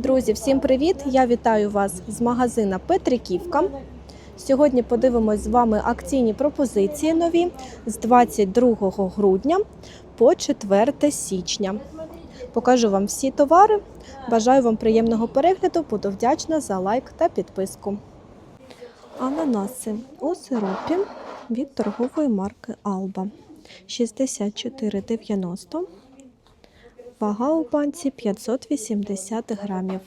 Друзі, всім привіт! Я вітаю вас з магазина Петриківка. Сьогодні подивимось з вами акційні пропозиції нові з 22 грудня по 4 січня. Покажу вам всі товари. Бажаю вам приємного перегляду. Буду вдячна за лайк та підписку. Ананаси у сиропі від торгової марки Алба 64,90. Вага у банці 580 грамів.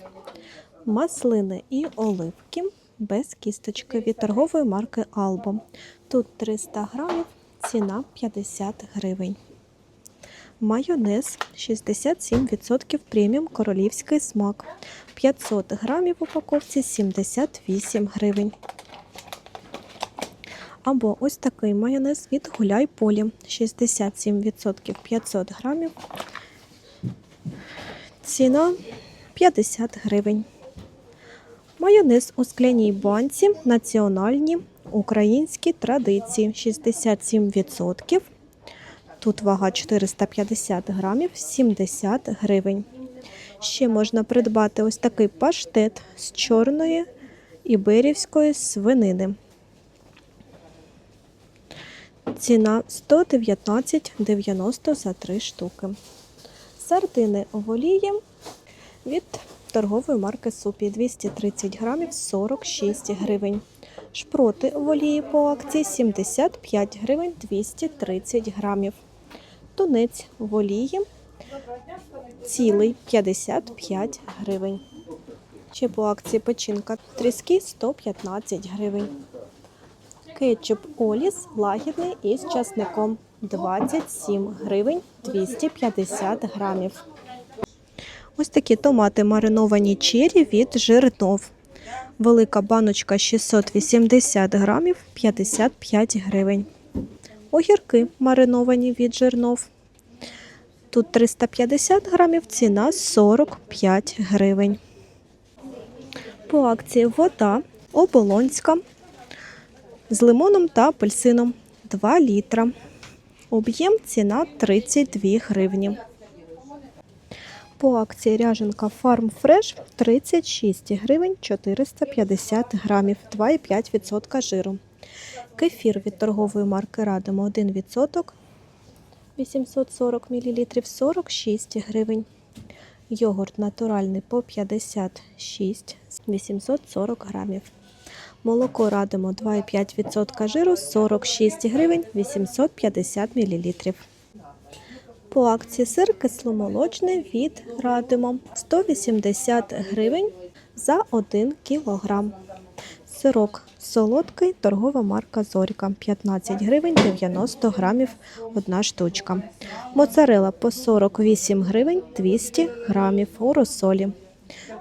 Маслини і оливки без кісточки від торгової марки Albo. Тут 300 грамів, ціна 50 гривень. Майонез 67% преміум королівський смак. 500 грамів в упаковці 78 гривень. Або ось такий майонез від Гуляй Полі 67% 500 грамів. Ціна 50 гривень. Майонез у скляній банці національні українські традиції 67%. Тут вага 450 грамів 70 гривень. Ще можна придбати ось такий паштет з чорної іберівської свинини. Ціна 119,90 за 3 штуки. Сардини в олії від торгової марки Супі 230 грамів 46 гривень. Шпроти в олії по акції 75 гривень 230 грамів. Тунець в олії цілий 55 гривень. Ще по акції печінка тріски 115 гривень. Кетчуп Оліс лагідний із часником 27 гривень 250 грамів. Ось такі томати мариновані чері від жирнов. Велика баночка 680 грамів 55 гривень. Огірки мариновані від жирнов. Тут 350 грамів, ціна 45 гривень. По акції вода оболонська з лимоном та апельсином 2 літра. Об'єм ціна 32 гривні. По акції ряженка Farm Fresh 36 гривень 450 грамів, 2,5% жиру. Кефір від торгової марки Радимо 1%, 840 мл 46 гривень. Йогурт натуральний по 56 840 грамів. Молоко радимо 2,5% жиру 46 гривень 850 мл. По акції сир кисломолочний від радимо 180 гривень за 1 кг. Сирок солодкий, торгова марка Зорька 15 гривень 90 грамів одна штучка. Моцарела по 48 гривень 200 грамів у розсолі.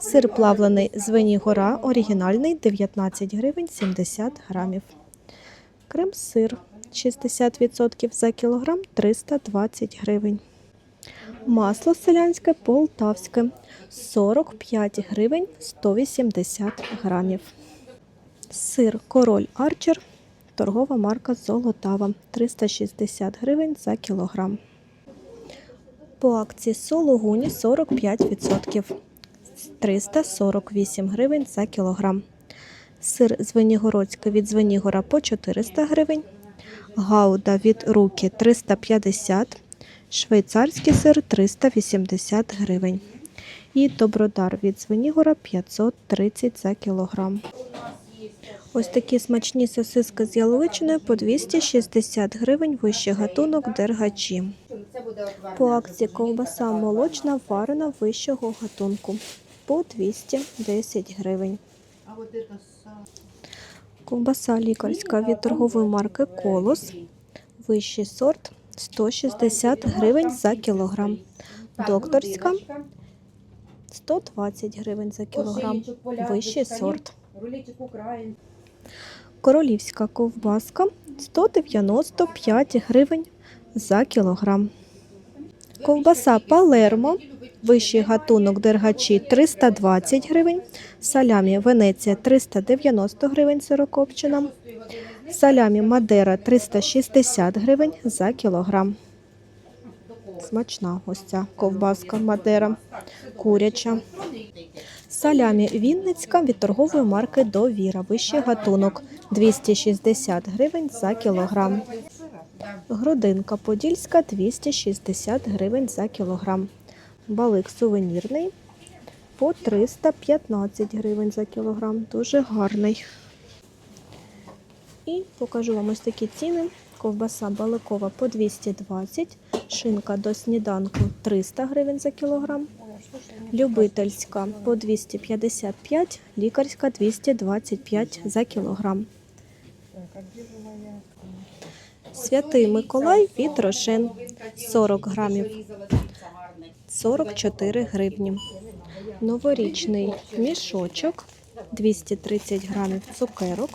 Сир плавлений з Венігора оригінальний 19 гривень 70 грамів. Крем-сир 60% за кілограм 320 гривень. Масло селянське полтавське 45 гривень 180 грамів. Сир король Арчер, торгова марка Золотава 360 гривень за кілограм. По акції сологуні 45%. 348 гривень за кілограм. Сир Звенігородський від Звенігора по 400 гривень. Гауда від руки 350 Швейцарський сир 380 гривень. І добродар від Звенігора 530 за кілограм. Ось такі смачні сосиски з яловичиною по 260 гривень вищий гатунок дергачі. По акції ковбаса молочна варена вищого гатунку по 210 гривень. Ковбаса лікарська від торгової марки Колос. Вищий сорт 160 гривень за кілограм. Докторська 120 гривень за кілограм. Вищий сорт. Королівська ковбаска 195 гривень за кілограм. Ковбаса Палермо, вищий гатунок дергачі 320 гривень. Салямі Венеція 390 гривень сирокопчена. Салямі Мадера 360 гривень за кілограм. Смачна ця ковбаска Мадера, куряча. Салямі Вінницька від торгової марки Довіра. Вищий гатунок 260 гривень за кілограм. Грудинка Подільська 260 гривень за кілограм. Балик сувенірний по 315 гривень за кілограм. Дуже гарний. І покажу вам ось такі ціни. Ковбаса баликова по 220, шинка до сніданку 300 гривень за кілограм. Любительська по 255, лікарська 225 за кілограм. Святий Миколай від Рошен 40 грамів 44 гривні. Новорічний мішочок 230 грамів цукерок.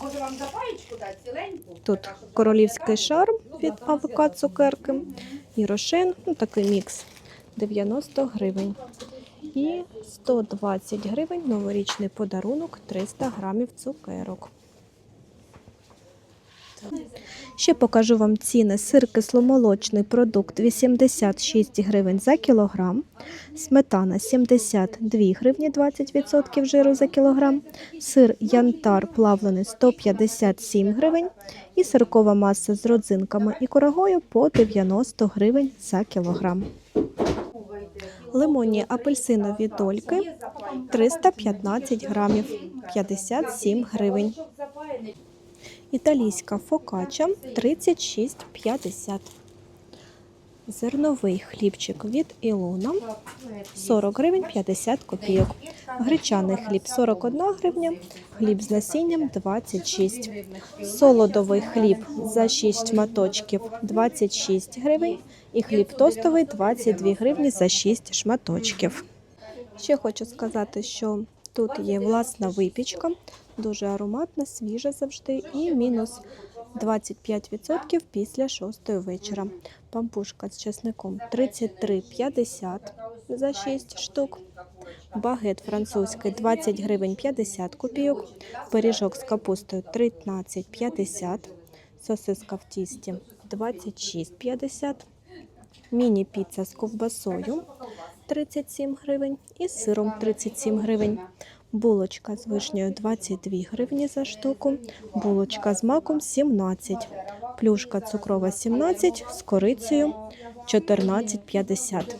Тут королівський шарм від АВК цукерки і рошен, ну такий мікс 90 гривень. І 120 гривень новорічний подарунок 300 грамів цукерок. Ще покажу вам ціни. Сир кисломолочний продукт 86 гривень за кілограм, сметана 72 гривні 20% жиру за кілограм, сир янтар плавлений 157 гривень і сиркова маса з родзинками і курагою по 90 гривень за кілограм. Лимонні апельсинові дольки 315 грамів 57 гривень. Італійська фокача 36,50. Зерновий хлібчик від Ілона 40 гривень 50 копійок. Гречаний хліб 41 гривня, хліб з насінням 26. Солодовий хліб за 6 шматочків 26 гривень і хліб тостовий 22 гривні за 6 шматочків. Ще хочу сказати, що тут є власна випічка, дуже ароматна, свіжа завжди і мінус 25% після 6 вечора. Пампушка з чесником 33,50 за 6 штук. Багет французький 20 гривень 50 копійок. Пиріжок з капустою 13,50. Сосиска в тісті 26,50. Міні-піца з ковбасою 37 гривень і з сиром 37 гривень. Булочка з вишнею 22 гривні за штуку, булочка з маком 17, плюшка цукрова 17, з корицею 14,50.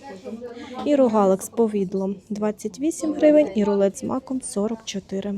І рогалик з повідлом 28 гривень і рулет з маком 44.